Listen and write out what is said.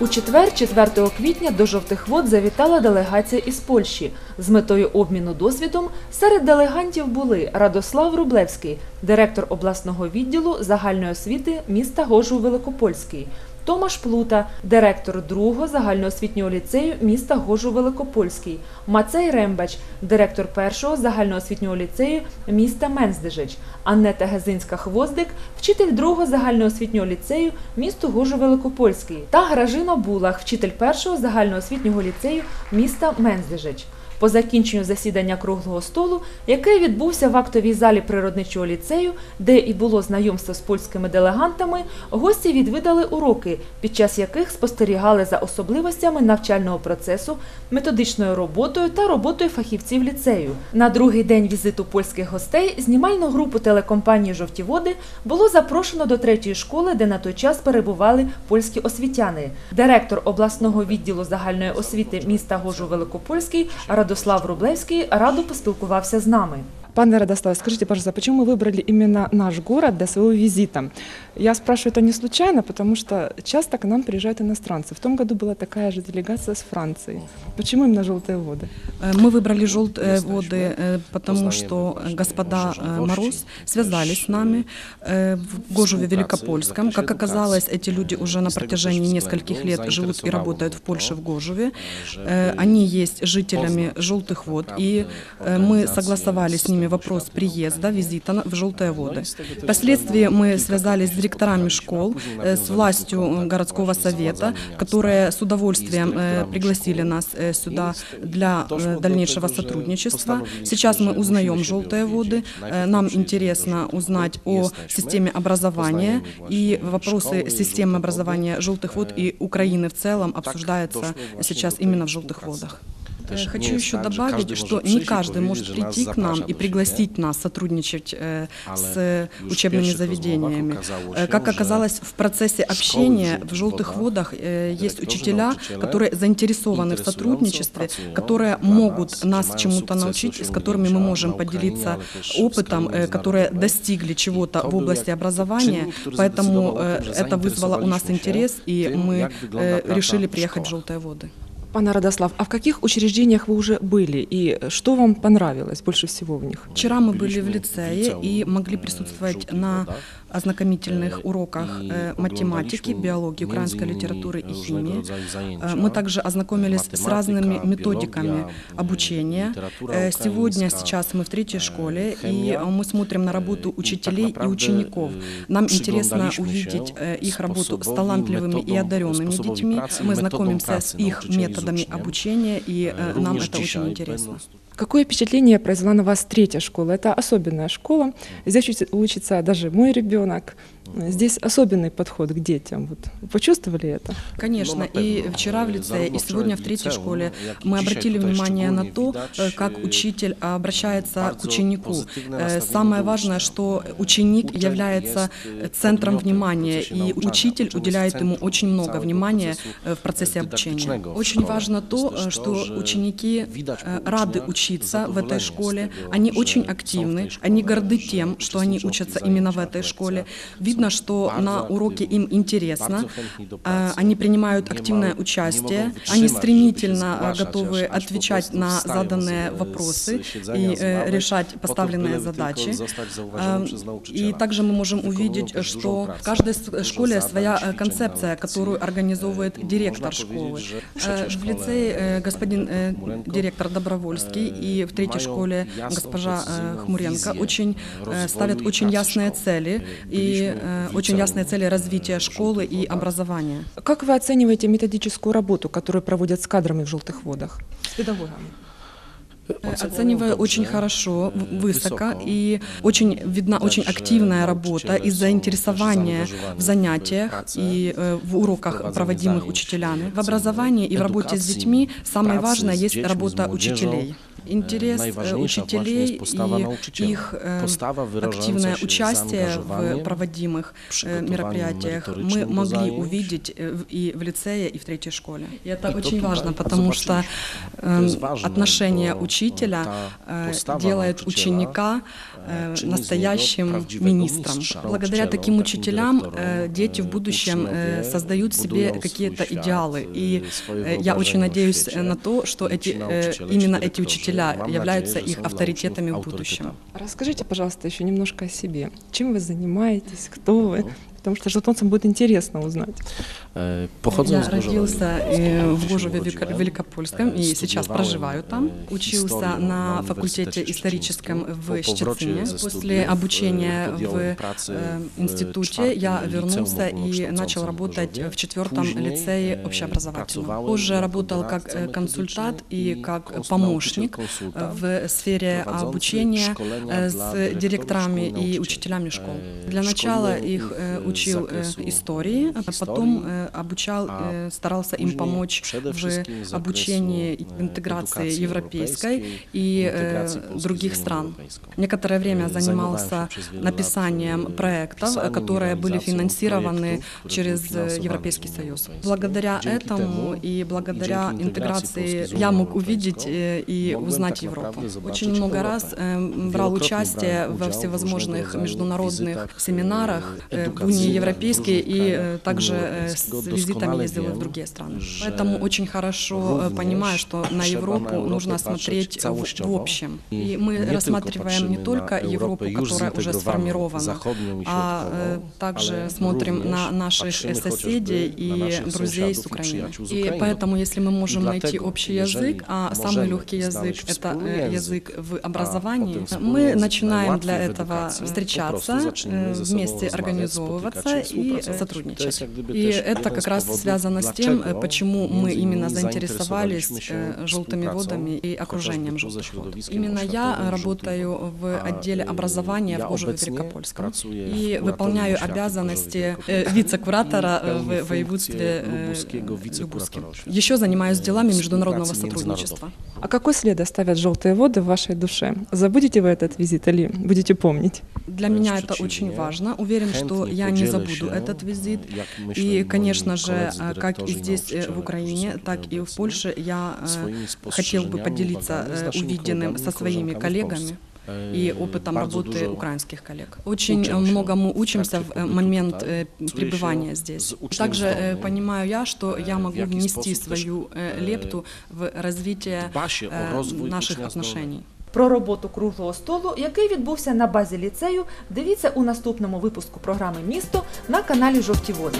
У четвер, 4 квітня, до жовтих вод завітала делегація із Польщі. З метою обміну досвідом серед делегантів були Радослав Рублевський, директор обласного відділу загальної освіти міста Гожу Великопольський. Томаш Плута, директор другого загальноосвітнього ліцею міста Гожу Великопольський, Мацей Рембач, директор першого загальноосвітнього ліцею міста Менздежич, Аннета Гезинська Хвоздик, вчитель другого загальноосвітнього ліцею місту Гожу Великопольський. Та Гражина Булах, вчитель першого загальноосвітнього ліцею міста Менздежич. По закінченню засідання круглого столу, який відбувся в актовій залі природничого ліцею, де і було знайомство з польськими делегантами, гості відвідали уроки, під час яких спостерігали за особливостями навчального процесу, методичною роботою та роботою фахівців ліцею. На другий день візиту польських гостей знімальну групу телекомпанії Жовті води було запрошено до третьої школи, де на той час перебували польські освітяни. Директор обласного відділу загальної освіти міста Гожу Великопольський Радослав Рублевський радо поспілкувався з нами. Пане Радослав, скажите, пожалуйста, почему вы выбрали именно наш город для своего визита? Я спрашиваю это не случайно, потому что часто к нам приезжают иностранцы. В том году была такая же делегация с Франции. Почему именно «Желтые воды»? Э, Мы выбрали желтые воды, э, потому что господа э, Мороз связались с нами э, в Гожеве Великопольском. Как оказалось, эти люди уже на протяжении нескольких лет живут и работают в Польше, в Гожеве. Э, Они есть жителями желтых вод, и э, мы согласовали с ними вопрос приезда, визита в желтые воды. Впоследствии мы связались с директорами школ, э, с властью городского совета, которые с удовольствием э, пригласили нас э, сюда для дальнейшего сотрудничества. Сейчас мы узнаем желтые воды. Нам интересно узнать о системе образования и вопросы системы образования желтых вод и Украины в целом обсуждаются сейчас именно в желтых водах. Э, Хочу еще добавить, что не каждый может прийти к нам и пригласить нас сотрудничать э, с э, учебными заведениями. Как оказалось, в процессе общения в «Желтых водах» есть учителя, которые заинтересованы в сотрудничестве, которые могут нас чему-то научить, с которыми мы можем поделиться опытом, которые достигли чего-то в области образования. Поэтому это вызвало у нас интерес, и мы решили приехать в «Желтые воды». Пане Радослав, а в каких учреждениях вы уже были и что вам понравилось больше всего в них? Вчера мы были в лицее и могли присутствовать на ознакомительных уроках э, математики, биологии, украинской литературы и химии. Э, Мы также ознакомились с разными методиками обучения. Э, Сегодня, сейчас мы в третьей школе, и э, мы смотрим на работу учителей и учеников. Нам интересно увидеть э, их работу с талантливыми и одаренными детьми. Мы знакомимся с их методами обучения, и э, нам это очень интересно. Какое впечатление произвела на вас третья школа? Это особенная школа. Здесь учится даже мой ребенок. Здесь особенный подход к детям. Вот. Вы почувствовали это? Конечно, и вчера в лицее, и сегодня в третьей школе мы обратили внимание на то, э, как учитель обращается к ученику. Э, Самое важное, что ученик является э, центром внимания, и учитель уделяет ему очень много внимания в процессе обучения. Очень важно то, что ученики рады учиться в этой школе, они очень активны, они горды тем, что они учатся именно в этой школе. Видно, что на уроке им интересно, э, они принимают активное участие, они стремительно э, готовы отвечать на заданные вопросы и э, решать поставленные задачи. Э, И также мы можем увидеть, э, что в каждой школе своя э, концепция, которую организовывает директор школы. Э, В лицее э, господин э, директор Добровольский и в третьей школе госпожа э, Хмуренко очень э, ставят очень ясные цели. И э, очень ясные цели развития школы и образования. Как вы оцениваете методическую работу, которую проводят с кадрами в «Желтых водах»? С педагогами. Э, Оцениваю очень хорошо, высоко, и очень видна очень активная работа и заинтересование в занятиях и э, в уроках, проводимых учителями. В образовании и в работе с детьми самое важное есть работа учителей. Интерес э, учителей и их э, активное участие в проводимых э, мероприятиях мы могли увидеть э, и в лицее, и в третьей школе. И это И очень важно, потому что эм, отношение учителя э, делает ученика e, э, настоящим министром. Благодаря таким учителям э, дети в e, будущем э, создают себе какие-то идеалы. И e, э, я очень надеюсь э, на то, что эти, э, именно эти учителя mam являются их авторитетами в будущем. Расскажите, пожалуйста, еще немножко о себе. Чем вы занимаетесь, кто вы? Потому что житомцам будет интересно узнать. Pochodzę Я родился э, в urodziłem. Великопольском и сейчас проживаю там. e, Учился на факультете историческом в Щецине. После обучения в э, институте я вернулся и начал работать в четвертом лицее общеобразовательном. Позже работал как э, консультант и как помощник в сфере обучения э, с директорами и учителями школ. Для начала их э, z учил э, истории, а потом э, обучал, a э, старался им помочь в обучении и интеграции европейской и других стран. Некоторое время занимался написанием проектов, которые были финансированы через Европейский Союз. Благодаря этому и благодаря интеграции я мог увидеть и узнать Европу. Очень много раз брал участие во всевозможных международных семинарах в Унии Европейской różnych и э, также э, с визитами ездила в другие страны. Поэтому очень хорошо э, понимаю, что на Европу нужно смотреть в, общем. И мы рассматриваем не только Европу, которая уже сформирована, а э, также смотрим на наших соседей и друзей с Украины. И поэтому, если мы можем найти общий язык, а самый легкий язык это э, язык в образовании, мы начинаем для этого встречаться, э, вместе rozmawiać, się, и сотрудничать. И это как раз связано с тем, почему мы именно заинтересовались э, желтыми водами и окружением желтых вод. Именно я работаю в A, отделе образования в obecnie Великопольском и выполняю обязанности э, вице-куратора в воеводстве э, oświaty. Еще занимаюсь делами международного сотрудничества. А какой след оставят желтые воды в вашей душе? Забудете вы этот визит или будете помнить? Для меня это очень важно. Уверен, что я не забуду этот визит. И, конечно же, как и здесь, э, в Украине, так и в Польше, я э, хотел бы поделиться э, увиденным со своими коллегами и опытом работы украинских коллег. Очень многому учимся в момент пребывания здесь. Также понимаю я, что я могу внести свою лепту в развитие наших отношений. Про роботу круглого столу, який відбувся на базі ліцею, дивіться у наступному випуску програми Місто на каналі Жовті Води.